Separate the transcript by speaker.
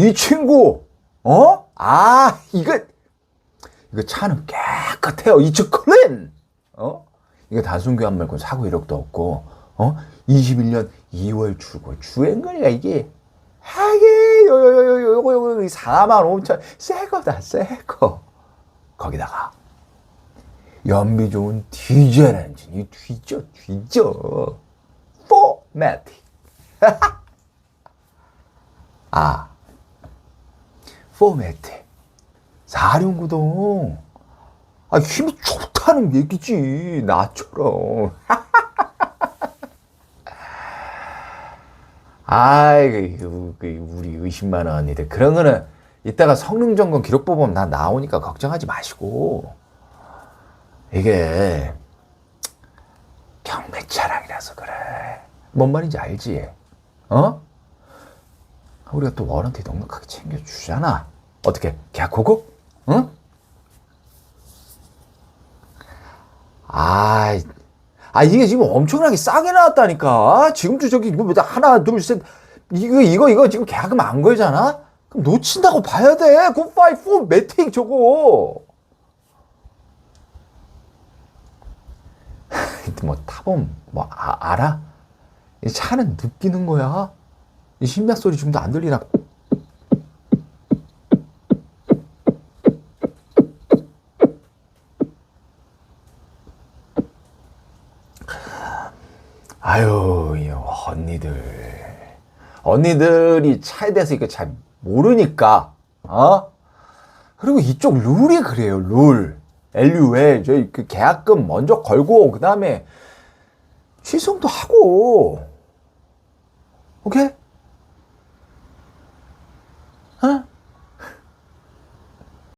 Speaker 1: 이 친구, 어? 아, 이거, 이거 차는 깨끗해요. 이츠 클린! 어? 이거 단순 교환 말고 사고 이력도 없고, 어? 21년 2월 출고 주행거리가 이게, 하게, 요 요 요 요, 요거, 요거, 4만 5천, 새 거다, 새 거. 거기다가, 연비 좋은 디젤 엔진 이 뒤져, 뒤져. 포매틱. 아, 포매틱. 사륜구동. 아, 힘이 좋다는 얘기지. 나처럼. 아이, 그, 그, 우리 의심만 언니들. 그런 거는 이따가 성능 점검 기록 보면 나 나오니까 걱정하지 마시고. 이게 경매 차량이라서 그래. 뭔 말인지 알지? 어? 우리가 또 워런티 넉넉하게 챙겨주잖아. 어떻게 계약 고고? 응? 아, 아 이게 지금 엄청나게 싸게 나왔다니까. 지금도 저기 뭐 하나 둘 셋 이거 이거 이거 지금 계약금 안 걸잖아. 그럼 놓친다고 봐야 돼. 굿바이 포 매틱 저거. 뭐 타봄 뭐 아, 알아? 이 차는 느끼는 거야. 이 심장 소리 좀더안 들리나? 아유, 이 언니들. 언니들이 차에 대해서 이거 잘 모르니까, 어? 그리고 이쪽 룰이 그래요, 룰. LUL. 저희 그 계약금 먼저 걸고, 그 다음에 취소도 하고. 오케이?